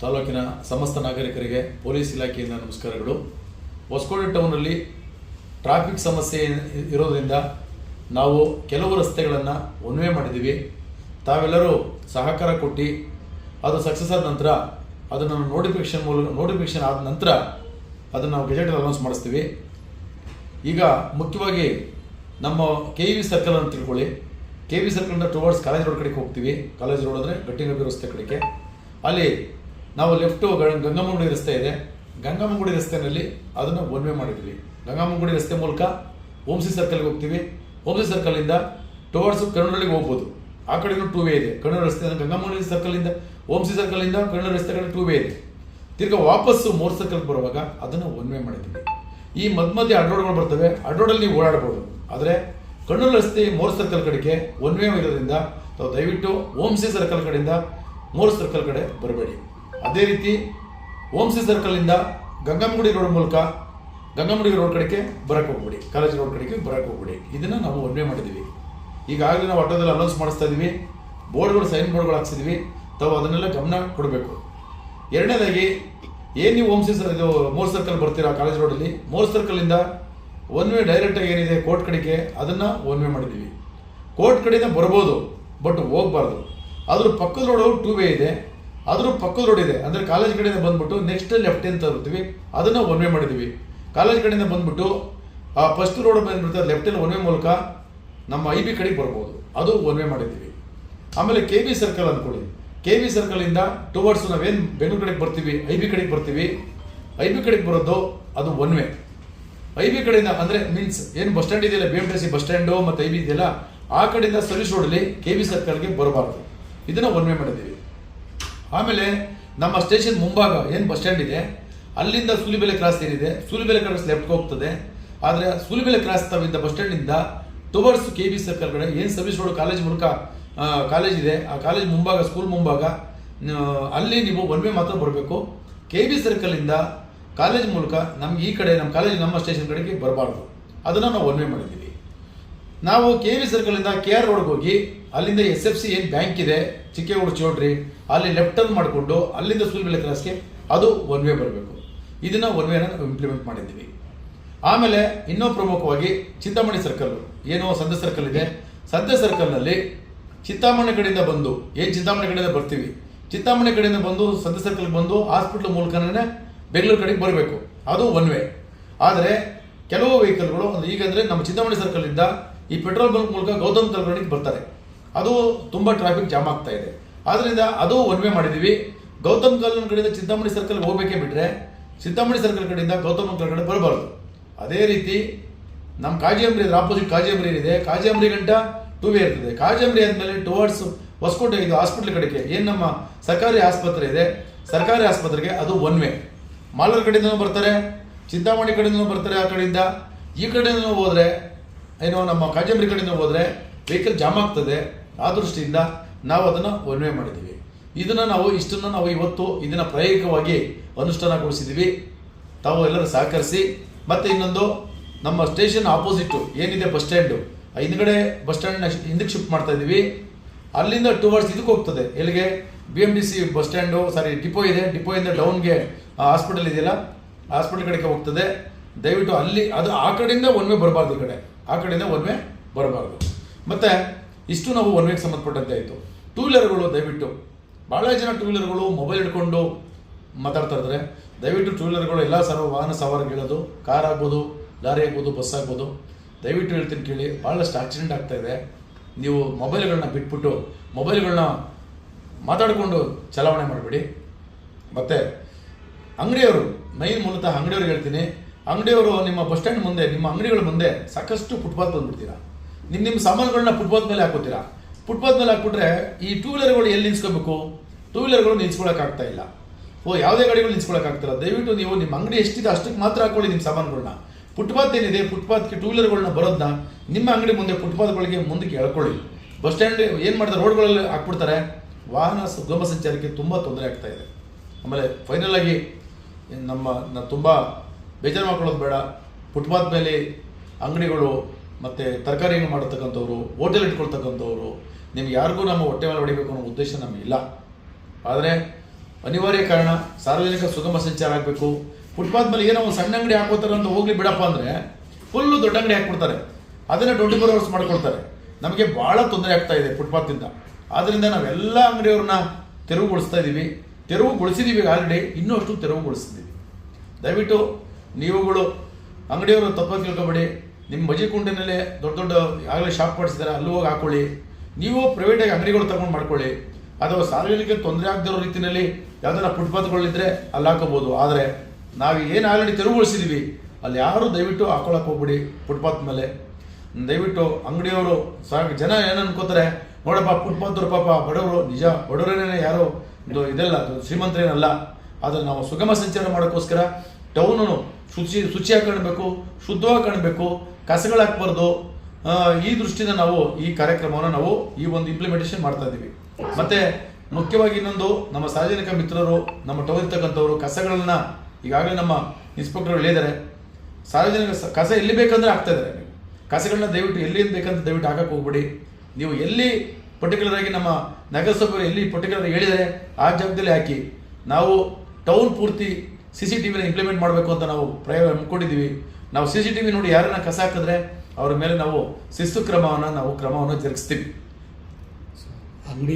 ತಾಲೂಕಿನ ಸಮಸ್ತ ನಾಗರಿಕರಿಗೆ ಪೊಲೀಸ್ ಇಲಾಖೆಯಿಂದ ನಮಸ್ಕಾರಗಳು. ಹೊಸಕೋಟೆ ಟೌನಲ್ಲಿ ಟ್ರಾಫಿಕ್ ಸಮಸ್ಯೆ ಇರೋದ್ರಿಂದ ನಾವು ಕೆಲವು ರಸ್ತೆಗಳನ್ನು ಒನ್ವೇ ಮಾಡಿದ್ದೀವಿ. ತಾವೆಲ್ಲರೂ ಸಹಕಾರ ಕೊಟ್ಟು ಅದು ಸಕ್ಸಸ್ ಆದ ನಂತರ ಅದನ್ನು ನೋಟಿಫಿಕೇಶನ್ ಮೂಲಕ ನೋಟಿಫಿಕೇಶನ್ ಆದ ನಂತರ ಅದನ್ನು ನಾವು ಗೆಜೆಟಲ್ಲಿ ಅನೌನ್ಸ್ ಮಾಡಿಸ್ತೀವಿ. ಈಗ ಮುಖ್ಯವಾಗಿ ನಮ್ಮ ಕೆ ವಿ ಸರ್ಕಲ್ ಅಂತ ತಿಳ್ಕೊಳ್ಳಿ. ಕೆ ವಿ ಸರ್ಕಲ್ನ ಟುವರ್ಡ್ಸ್ ಕಾಲೇಜ್ ರೋಡ್ ಕಡೆಗೆ ಹೋಗ್ತೀವಿ. ಕಾಲೇಜ್ ರೋಡ್ ಅಂದರೆ ಗಟ್ಟಿಗಬ್ಬಿ ರಸ್ತೆ ಕಡೆಗೆ. ಅಲ್ಲಿ ನಾವು ಲೆಫ್ಟು ಗಂಗಮ್ಮಗುಡಿ ರಸ್ತೆ ಇದೆ. ಗಂಗಮ್ಮಗುಡಿ ರಸ್ತೆಯಲ್ಲಿ ಅದನ್ನು ಒನ್ ವೇ ಮಾಡಿದ್ವಿ. ಗಂಗಮ್ಮಗುಡಿ ರಸ್ತೆ ಮೂಲಕ ಓಮ್ಸಿ ಸರ್ಕಲ್ಗೆ ಹೋಗ್ತೀವಿ. ಓಮ್ಸಿ ಸರ್ಕಲಿಂದ ಟುವರ್ಡ್ಸ್ ಕನ್ನಡಳಿಗೆ ಹೋಗ್ಬೋದು. ಆ ಕಡೆನೂ ಟೂ ವೇ ಇದೆ. ಕನ್ನಡ ರಸ್ತೆ ಗಂಗಮ್ಮಗುಡಿ ಸರ್ಕಲಿಂದ ಓಮ್ಸಿ ಸರ್ಕಲಿಂದ ಕನ್ನಡ ರಸ್ತೆ ಕಡೆ ಟೂ ವೇ ಇದೆ. ತಿರ್ಗಾ ವಾಪಸ್ಸು ಮೋರ್ ಸರ್ಕಲ್ಗೆ ಬರುವಾಗ ಅದನ್ನು ಒನ್ ವೇ ಮಾಡಿದ್ವಿ. ಈ ಮಧ್ಯ ಮಧ್ಯೆ ಅಡ್ರೋಡ್ಗಳು ಬರ್ತವೆ. ಅಡ್ರೋಡಲ್ಲಿ ನೀವು ಓಡಾಡ್ಬೋದು. ಆದರೆ ಕಣ್ಣೂರು ರಸ್ತೆ ಮೋರ್ ಸರ್ಕಲ್ ಕಡೆಗೆ ಒನ್ ವೇ ಇರೋದ್ರಿಂದ, ತಾವು ದಯವಿಟ್ಟು ಓಮ್ಸಿ ಸರ್ಕಲ್ ಕಡೆಯಿಂದ ಮೋರ್ ಸರ್ಕಲ್ ಕಡೆ ಬರಬೇಡಿ. ಅದೇ ರೀತಿ ಓಮ್ಸಿ ಸರ್ಕಲಿಂದ ಗಂಗಮ್ಮಗುಡಿ ರೋಡ್ ಮೂಲಕ ಗಂಗಮ್ಮಗುಡಿ ರೋಡ್ ಕಡೆಗೆ ಬರಕ್ಕೆ ಹೋಗ್ಬಿಡಿ. ಕಾಲೇಜ್ ರೋಡ್ ಕಡೆಗೆ ಬರಕ್ಕೆ ಹೋಗ್ಬಿಡಿ. ಇದನ್ನು ನಾವು ಒನ್ ವೇ ಮಾಡಿದ್ದೀವಿ. ಈಗಾಗಲೇ ನಾವು ಆಟೋದಲ್ಲಿ ಅನೌನ್ಸ್ ಮಾಡಿಸ್ತಾ ಬೋರ್ಡ್ಗಳು ಸೈನ್ ಬೋರ್ಡ್ಗಳು ಹಾಕ್ಸಿದ್ವಿ ತಾವು ಅದನ್ನೆಲ್ಲ ಗಮನ ಕೊಡಬೇಕು. ಎರಡನೇದಾಗಿ, ಏನು ನೀವು ಓಮ್ಸಿ ಸರ್ ಇದು ಮೋರ್ ಸರ್ಕಲ್ ಬರ್ತೀರಾ ಕಾಲೇಜ್ ರೋಡಲ್ಲಿ ಮೋರ್ ಸರ್ಕಲಿಂದ ಒನ್ ವೇ ಡೈರೆಕ್ಟಾಗಿ ಏನಿದೆ ಕೋರ್ಟ್ ಕಡೆಗೆ ಅದನ್ನು ಒನ್ ವೇ ಮಾಡಿದ್ದೀವಿ. ಕೋರ್ಟ್ ಕಡೆಯಿಂದ ಬರ್ಬೋದು ಬಟ್ ಹೋಗ್ಬಾರ್ದು. ಅದ್ರ ಪಕ್ಕದ ರೋಡು ಟೂ ವೇ ಇದೆ. ಅದ್ರ ಪಕ್ಕದ ರೋಡ್ ಇದೆ. ಅಂದರೆ ಕಾಲೇಜ್ ಕಡೆಯಿಂದ ಬಂದ್ಬಿಟ್ಟು ನೆಕ್ಸ್ಟ್ ಲೆಫ್ಟ್ ಅಂತ ತರ್ತೀವಿ ಅದನ್ನು ಒನ್ ವೇ ಮಾಡಿದ್ದೀವಿ. ಕಾಲೇಜ್ ಕಡೆಯಿಂದ ಬಂದ್ಬಿಟ್ಟು, ಆ ಫಸ್ಟ್ ರೋಡ್ ಬಂದ್ಬಿಡ್ತಾರೆ ಲೆಫ್ಟಲ್ಲಿ ಒನ್ ವೇ ಮೂಲಕ ನಮ್ಮ ಐ ಬಿ ಕಡೆಗೆ ಬರ್ಬೋದು. ಅದು ಒನ್ ವೇ ಮಾಡಿದ್ದೀವಿ. ಆಮೇಲೆ ಕೆ ಬಿ ಸರ್ಕಲ್ ಅಂದ್ಕೊಳ್ಳಿ ಕೆ ಬಿ ಸರ್ಕಲಿಂದ ಟುವರ್ಡ್ಸ್ ನಾವೇನು ಬೆಂಗಳೂರು ಕಡೆಗೆ ಬರ್ತೀವಿ ಐ ಬಿ ಕಡೆಗೆ ಬರ್ತೀವಿ. ಐ ಬಿ ಕಡೆಗೆ ಬರೋದು ಅದು ಒನ್ ವೇ ಐ ಬಿ ಕಡೆಯಿಂದ ಅಂದರೆ ಮೀನ್ಸ್ ಏನು ಬಸ್ ಸ್ಟ್ಯಾಂಡ್ ಇದೆಯಲ್ಲ B M T C bus stand ಮತ್ತು ಐ ಬಿ ಇದೆಯಲ್ಲ, ಆ ಕಡೆಯಿಂದ ಸರ್ವಿಸ್ ರೋಡಲ್ಲಿ ಕೆ ಬಿ ಸರ್ಕಲ್ಗೆ ಬರಬಾರ್ದು. ಇದನ್ನು ಒನ್ ವೇ ಮಾಡಿದ್ದೀವಿ. ಆಮೇಲೆ ನಮ್ಮ ಸ್ಟೇಷನ್ ಮುಂಭಾಗ ಏನು ಬಸ್ ಸ್ಟ್ಯಾಂಡ್ ಇದೆ, ಅಲ್ಲಿಂದ ಸೂಲಿಬೆಲೆ ಕ್ರಾಸ್ ಏನಿದೆ, ಸೂಲಿಬೆಲೆ ಕ್ರಾಸ್ ಲೆಫ್ಟ್ಗೆ ಹೋಗ್ತದೆ. ಆದರೆ ಸೂಲಿಬೆಲೆ ಕ್ರಾಸ್ ತಾವಿದ್ದ ಬಸ್ ಸ್ಟ್ಯಾಂಡಿಂದ ಟುವರ್ಡ್ಸ್ ಕೆ ಬಿ ಸರ್ಕಲ್ ಕಡೆ ಏನು ಸರ್ವಿಸ್ ರೋಡ್ ಕಾಲೇಜ್ ಮೂಲಕ ಕಾಲೇಜ್ ಇದೆ, ಆ ಕಾಲೇಜ್ ಮುಂಭಾಗ ಸ್ಕೂಲ್ ಮುಂಭಾಗ ಅಲ್ಲಿ ನೀವು ಒನ್ ವೇ ಮಾತ್ರ ಬರಬೇಕು. ಕೆ ಬಿ ಸರ್ಕಲಿಂದ ಕಾಲೇಜ್ ಮೂಲಕ ನಮ್ಗೆ ಈ ಕಡೆ ನಮ್ಮ ಕಾಲೇಜ್ ನಮ್ಮ ಸ್ಟೇಷನ್ ಕಡೆಗೆ ಬರಬಾರ್ದು. ಅದನ್ನು ನಾವು ಒನ್ ವೇ ಮಾಡಿದ್ದೀವಿ. ನಾವು ಕೆ ವಿ ಸರ್ಕಲಿಂದ ಕೆ ಆರ್ ರೋಡ್ಗೆ ಹೋಗಿ, ಅಲ್ಲಿಂದ ಎಸ್ ಎಫ್ ಸಿ ಏನು ಬ್ಯಾಂಕ್ ಇದೆ, ಚಿಕ್ಕೇಗೌಡ ಚೌಡ್ರಿ ಅಲ್ಲಿ ಲೆಫ್ಟ್ ಟರ್ನ್ ಮಾಡಿಕೊಂಡು, ಅಲ್ಲಿಂದ ಸುಲ್ಬೆಲೆ ಕ್ರಾಸ್ಗೆ ಅದು ಒನ್ ವೇ ಬರಬೇಕು. ಇದನ್ನು ಒನ್ ವೇನ ಇಂಪ್ಲಿಮೆಂಟ್ ಮಾಡಿದ್ದೀವಿ. ಆಮೇಲೆ ಇನ್ನೂ ಪ್ರಮುಖವಾಗಿ ಚಿಂತಾಮಣಿ ಸರ್ಕಲ್ ಏನೋ ಸದ್ಯ ಸರ್ಕಲ್ ಇದೆ. ಸದ್ಯ ಸರ್ಕಲ್ನಲ್ಲಿ ಚಿಂತಾಮಣಿ ಕಡೆಯಿಂದ ಬಂದು, ಏನು ಚಿಂತಾಮಣಿ ಕಡೆಯಿಂದ ಬರ್ತೀವಿ? ಚಿಂತಾಮಣಿ ಕಡೆಯಿಂದ ಬಂದು ಸದ್ಯ ಸರ್ಕಲ್ಗೆ ಬಂದು ಹಾಸ್ಪಿಟ್ಲ್ ಮೂಲಕನೇ ಬೆಂಗಳೂರು ಕಡೆಗೆ ಬರಬೇಕು. ಅದು ಒನ್ ವೇ ಆದರೆ ಕೆಲವು ವೆಹಿಕಲ್ಗಳು ಈಗ ಅಂದರೆ ನಮ್ಮ ಚಿಂತಾಮಣಿ ಸರ್ಕಲಿಂದ ಈ ಪೆಟ್ರೋಲ್ ಬಂಕ್ ಮೂಲಕ ಗೌತಮ್ ಕಲ್ಗಡಿಗೆ ಬರ್ತಾರೆ. ಅದು ತುಂಬ ಟ್ರಾಫಿಕ್ ಜಾಮ್ ಆಗ್ತಾ ಇದೆ. ಆದ್ರಿಂದ ಅದು ಒನ್ ವೇ ಮಾಡಿದ್ದೀವಿ ಗೌತಮ್ ಕಲ್ ಕಡೆಯಿಂದ ಚಿಂತಾಮಣಿ ಸರ್ಕಲ್ ಹೋಗಬೇಕೇ ಬಿಟ್ಟರೆ ಚಿಂತಾಮಣಿ ಸರ್ಕಲ್ ಕಡೆಯಿಂದ ಗೌತಮ್ ಕಡೆ ಬರಬಾರ್ದು. ಅದೇ ರೀತಿ ನಮ್ಮ ಕಾಜಿಯಂಬ್ರಿ ಇದ್ರೆ ಆಪೋಸಿಟ್ ಕಾಜಿಯಂಬ್ರಿ ಇದೆ ಕಾಜಿಯಂಬ್ರಿ ಗಂಟ ಟೂ ವೇ ಇರ್ತದೆ. ಕಾಜಿಯಂಬ್ರಿ ಆದಮೇಲೆ ಟುವರ್ಡ್ಸ್ ಹೊಸಕೋಟೆ ಇದು ಹಾಸ್ಪಿಟ್ಲ್ ಕಡೆಗೆ. ಏನು ನಮ್ಮ ಸರ್ಕಾರಿ ಆಸ್ಪತ್ರೆ ಇದೆ? ಸರ್ಕಾರಿ ಆಸ್ಪತ್ರೆಗೆ ಅದು ಒನ್ ವೇ ಮಾಲೂರು ಕಡೆಯಿಂದನೂ ಬರ್ತಾರೆ, ಚಿಂತಾಮಣಿ ಕಡೆಯಿಂದ ಬರ್ತಾರೆ ಆ ಕಡೆಯಿಂದ. ಈ ಕಡೆಯಿಂದ ಹೋದ್ರೆ ಏನೋ, ನಮ್ಮ ಕಾಜಂಬರಿ ಕಡೆಯಿಂದ ಹೋದ್ರೆ ವೆಹಿಕಲ್ ಜಾಮ್ ಆಗ್ತದೆ. ಆ ದೃಷ್ಟಿಯಿಂದ ನಾವು ಅದನ್ನು ಒನ್ ವೇ ಮಾಡಿದ್ದೀವಿ. ಇದನ್ನು ನಾವು ಇಷ್ಟನ್ನು ನಾವು ಇವತ್ತು ಇದನ್ನು ಪ್ರಾಯೋಗಿಕವಾಗಿ ಅನುಷ್ಠಾನಗೊಳಿಸಿದ್ದೀವಿ. ತಾವು ಎಲ್ಲರೂ ಸಹಕರಿಸಿ. ಮತ್ತು ಇನ್ನೊಂದು, ನಮ್ಮ ಸ್ಟೇಷನ್ ಆಪೋಸಿಟ್ಟು ಏನಿದೆ ಬಸ್ ಸ್ಟ್ಯಾಂಡು? ಹಿಂದ್ಗಡೆ ಬಸ್ ಸ್ಟ್ಯಾಂಡ್ನ ಹಿಂದಕ್ಕೆ ಶಿಫ್ಟ್ ಮಾಡ್ತಾ ಇದ್ದೀವಿ. ಅಲ್ಲಿಂದ ಟುವರ್ಡ್ಸ್ ಇದಕ್ಕೆ ಹೋಗ್ತದೆ. ಎಲ್ಲಿಗೆ? B M D C bus stand, sorry, depot ಇದೆ. ಡಿಪೋಯಿಂದ ಡೌನ್ಗೆ ಹಾಸ್ಪಿಟಲ್ ಇದೆಯಲ್ಲ? ಹಾಸ್ಪಿಟಲ್ ಕಡೆಗೆ ಹೋಗ್ತದೆ. ದಯವಿಟ್ಟು ಅಲ್ಲಿ, ಅದು ಆ ಕಡೆಯಿಂದ ಒಮ್ಮೆ ಬರಬಾರ್ದು ಈ ಕಡೆ. ಆ ಕಡೆಯಿಂದ ಒನ್ವೆ ಬರಬಾರ್ದು. ಮತ್ತು, ಇಷ್ಟು ನಾವು ಒನ್ ವೇಗೆ ಸಂಬಂಧಪಟ್ಟಂತೆ ಆಯಿತು. ಟೂ ವೀಲರ್ಗಳು ದಯವಿಟ್ಟು. ಭಾಳ ಜನ ಟೂ ವೀಲರ್ಗಳು ಮೊಬೈಲ್ ಹಿಡ್ಕೊಂಡು ಮಾತಾಡ್ತಾ ಇದ್ದಾರೆ. ದಯವಿಟ್ಟು ಟೂ ವೀಲರ್ಗಳು ಎಲ್ಲ ಸರ್ವ ವಾಹನ ಸವಾರಿಗಳದು ಕಾರ್ ಆಗ್ಬೋದು, ಲಾರಿ ಆಗ್ಬೋದು ಬಸ್ ಆಗ್ಬೋದು. ದಯವಿಟ್ಟು ಹೇಳ್ತೀನಿ ಕೇಳಿ ಭಾಳಷ್ಟು ಆಕ್ಸಿಡೆಂಟ್ ಇದೆ. ನೀವು ಮೊಬೈಲ್ಗಳನ್ನ ಬಿಟ್ಬಿಟ್ಟು ಮೊಬೈಲ್ಗಳನ್ನ ಮಾತಾಡಿಕೊಂಡು ಚಲಾವಣೆ ಮಾಡಬೇಡಿ. ಮತ್ತು, ಅಂಗಡಿಯವರು ಮೈನ್ ಮೂಲತಃ ಅಂಗಡಿಯವ್ರಿಗೆ ಹೇಳ್ತೀನಿ ಅಂಗಡಿಯವರು ನಿಮ್ಮ ಬಸ್ ಸ್ಟ್ಯಾಂಡ್ ಮುಂದೆ, ನಿಮ್ಮ ಅಂಗಡಿಗಳ ಮುಂದೆ ಸಾಕಷ್ಟು ಫುಟ್ಪಾತ್ ಬಂದ್ಬಿಡ್ತೀರಾ? ನಿಮ್ಮ ನಿಮ್ಮ ಸಾಮಾನುಗಳನ್ನ ಫುಟ್ಪಾತ್ ಮೇಲೆ ಹಾಕೋತೀರಾ ಫುಟ್ಪಾತ್ ಮೇಲೆ ಹಾಕ್ಬಿಟ್ರೆ ಈ ಟೂ ವೀಲರ್ಗಳು ಎಲ್ಲಿ ನಿಲ್ಸ್ಕೋಬೇಕು? ಟೂ ವೀಲರ್ಗಳು ನಿಲ್ಸ್ಕೊಳಕ್ಕಾಗ್ತಾ ಇಲ್ಲ. ಓ, ಯಾವುದೇ ಗಾಡಿಗಳು ನಿಲ್ಸ್ಕೊಳಕ್ಕಾಗ್ತಿಲ್ಲ ದಯವಿಟ್ಟು ನೀವು ನಿಮ್ಮ ಅಂಗಡಿ ಎಷ್ಟಿದೆ ಅಷ್ಟಕ್ಕೆ ಮಾತ್ರ ಹಾಕೊಳ್ಳಿ ನಿಮ್ಮ ಸಾಮಾನುಗಳನ್ನ ಫುಟ್ಪಾತ್ ಏನಿದೆ ಫುಟ್ಪಾತ್ಗೆ ಟೂ ವೀಲರ್ಗಳನ್ನ ಬರೋದನ್ನ ನಿಮ್ಮ ಅಂಗಡಿ ಮುಂದೆ ಫುಟ್ಪಾತ್ಗಳಿಗೆ ಮುಂದಕ್ಕೆ ಎಳ್ಕೊಳ್ಳಿ. ಬಸ್ ಸ್ಟ್ಯಾಂಡ್ ಏನು ಮಾಡ್ತಾರೆ ರೋಡ್ಗಳಲ್ಲಿ ಹಾಕ್ಬಿಡ್ತಾರೆ? ವಾಹನ ಸುಗಮ ಸಂಚಾರಕ್ಕೆ ತುಂಬ ತೊಂದರೆ ಆಗ್ತಾ ಇದೆ. ಆಮೇಲೆ ಫೈನಲ್ ಆಗಿ ನಮ್ಮ ತುಂಬಾ ತುಂಬ ಬೇಜಾರು ಮಾಡ್ಕೊಳ್ಳೋದು ಬೇಡ. ಫುಟ್ಪಾತ್ ಮೇಲೆ ಅಂಗಡಿಗಳು ಮತ್ತು ತರಕಾರಿಯನ್ನು ಮಾಡತಕ್ಕಂಥವ್ರು ಹೋಟೆಲ್ ಇಟ್ಕೊಳ್ತಕ್ಕಂಥವ್ರು, ನಿಮ್ಗೆ ಯಾರಿಗೂ ನಮ್ಮ ಹೊಟ್ಟೆ ಮೇಲೆ ಹೊಡಿಬೇಕು ಅನ್ನೋ ಉದ್ದೇಶ ನಮಗಿಲ್ಲ ಆದರೆ ಅನಿವಾರ್ಯ ಕಾರಣ ಸಾರ್ವಜನಿಕ ಸುಗಮ ಸಂಚಾರ ಆಗಬೇಕು. ಫುಟ್ಪಾತ್ ಮೇಲೆ ಏನೋ ಒಂದು ಸಣ್ಣ ಅಂಗಡಿ ಹಾಕೋತಾರೆ ಅಂತ ಹೋಗಲಿ ಬಿಡಪ್ಪ ಅಂದರೆ ಫುಲ್ಲು ದೊಡ್ಡ ಅಂಗಡಿ ಹಾಕ್ಬಿಡ್ತಾರೆ. ಅದನ್ನು ಟ್ವೆಂಟಿ ಫೋರ್ ಅವರ್ಸ್ ಮಾಡ್ಕೊಳ್ತಾರೆ. ನಮಗೆ ಭಾಳ ತೊಂದರೆ ಆಗ್ತಾ ಇದೆ ಫುಟ್ಪಾತಿಂದ ಆದ್ದರಿಂದ ನಾವೆಲ್ಲ ಅಂಗಡಿಯವ್ರನ್ನ ತೆರವುಗೊಳಿಸ್ತಾ ಇದ್ದೀವಿ ತೆರವುಗೊಳಿಸಿದ್ದೀವಿ ಆಲ್ರೆಡಿ ಇನ್ನೂ ಅಷ್ಟು ತೆರವುಗೊಳಿಸಿದ್ದೀವಿ ದಯವಿಟ್ಟು ನೀವುಗಳು ಅಂಗಡಿಯವರು ತಪ್ಪಾಗಿ ತಿಳ್ಕೊಬೇಡಿ. ನಿಮ್ಮ ಮಜಿಕುಂಡಿನಲ್ಲೇ ದೊಡ್ಡ ದೊಡ್ಡ ಆಗಲೇ ಶಾಪ್ ಮಾಡಿಸಿದ್ದಾರೆ ಅಲ್ಲೂ ಹೋಗಿ ಹಾಕೊಳ್ಳಿ. ನೀವು ಪ್ರೈವೇಟಾಗಿ ಅಂಗಡಿಗಳು ತಗೊಂಡು ಮಾಡ್ಕೊಳ್ಳಿ. ಅಥವಾ ಸಾರ್ವಜನಿಕ ತೊಂದರೆ ಆಗದಿರೋ ರೀತಿಯಲ್ಲಿ ಯಾವ್ದಾರ ಫುಟ್ಪಾತ್ಗಳಿದ್ರೆ ಅಲ್ಲಿ ಹಾಕೋಬೋದು. ಆದರೆ ನಾವು ಏನು ಆಲ್ರೆಡಿ ತೆರವುಗೊಳಿಸಿದ್ದೀವಿ ಅಲ್ಲಿ ಯಾರು ದಯವಿಟ್ಟು ಹಾಕೊಳಕ್ಕೆ ಹೋಗ್ಬಿಡಿ ಫುಟ್ಪಾತ್ ಮೇಲೆ. ದಯವಿಟ್ಟು ಅಂಗಡಿಯವರು ಸಾಕು ಜನ ಏನು ಅನ್ಕೋತಾರೆ, ನೋಡಪ್ಪ ಫುಟ್ಪಾತ್ರು ಪಾಪ ಬಡವರು, ನಿಜ ಬಡವರೇನೇ ಯಾರು, ಇದು ಇದೆಲ್ಲ ಶ್ರೀಮಂತರೇನಲ್ಲ. ಆದರೆ ನಾವು ಸುಗಮ ಸಂಚಾರ ಮಾಡೋಕ್ಕೋಸ್ಕರ ಟೌನು ಶುಚಿ ಶುಚಿಯಾಗಿ ಕಾಣಬೇಕು ಶುದ್ಧವಾಗಿ ಕಾಣಬೇಕು ಕಸಗಳಾಕ್ಬಾರ್ದು ಈ ದೃಷ್ಟಿಯಿಂದ ನಾವು ಈ ಕಾರ್ಯಕ್ರಮವನ್ನು ನಾವು ಈ ಒಂದು ಇಂಪ್ಲಿಮೆಂಟೇಷನ್ ಮಾಡ್ತಾ ಇದ್ದೀವಿ. ಮತ್ತೆ ಮುಖ್ಯವಾಗಿ ಇನ್ನೊಂದು, ನಮ್ಮ ಸಾರ್ವಜನಿಕ ಮಿತ್ರರು, ನಮ್ಮ ಇರ್ತಕ್ಕಂಥವ್ರು ಕಸಗಳನ್ನ ಈಗಾಗಲೇ ನಮ್ಮ ಇನ್ಸ್ಪೆಕ್ಟರ್ ಹೇಳಿದ್ದಾರೆ. ಸಾರ್ವಜನಿಕ ಕಸ ಎಲ್ಲಿ ಬೇಕಂದ್ರೆ ಹಾಕ್ತಾ ಇದ್ದಾರೆ. ಕಸಗಳನ್ನ ದಯವಿಟ್ಟು ಎಲ್ಲಿ ಬೇಕಂತ ದಯವಿಟ್ಟು ಹಾಕಕ್ಕೆ ಹೋಗ್ಬಿಡಿ. ನೀವು ಎಲ್ಲಿ ಪರ್ಟಿಕ್ಯುಲರ್ ಆಗಿ ನಮ್ಮ ನಗರಸಭೆಯವರು ಎಲ್ಲಿ ಪರ್ಟಿಕ್ಯುಲರ್ ಹೇಳಿದರೆ ಆ ಜಾಗದಲ್ಲಿ ಹಾಕಿ. ನಾವು ಟೌನ್ ಪೂರ್ತಿ ಸಿ ಸಿ ಟಿ ವಿನ ಇಂಪ್ಲಿಮೆಂಟ್ ಮಾಡಬೇಕು ಅಂತ ನಾವು ಪ್ರಯೋಗ ಹಮ್ಮಿಕೊಂಡಿದ್ದೀವಿ ನಾವು ಸಿ ಸಿ ಟಿ ವಿ ನೋಡಿ ಯಾರನ್ನ ಕಸ ಹಾಕಿದ್ರೆ ಅವರ ಮೇಲೆ ನಾವು ಶಿಸ್ತು ಕ್ರಮವನ್ನು ನಾವು ಕ್ರಮವನ್ನು ಜರುಗಿಸ್ತೀವಿ. ಅಂಗಡಿ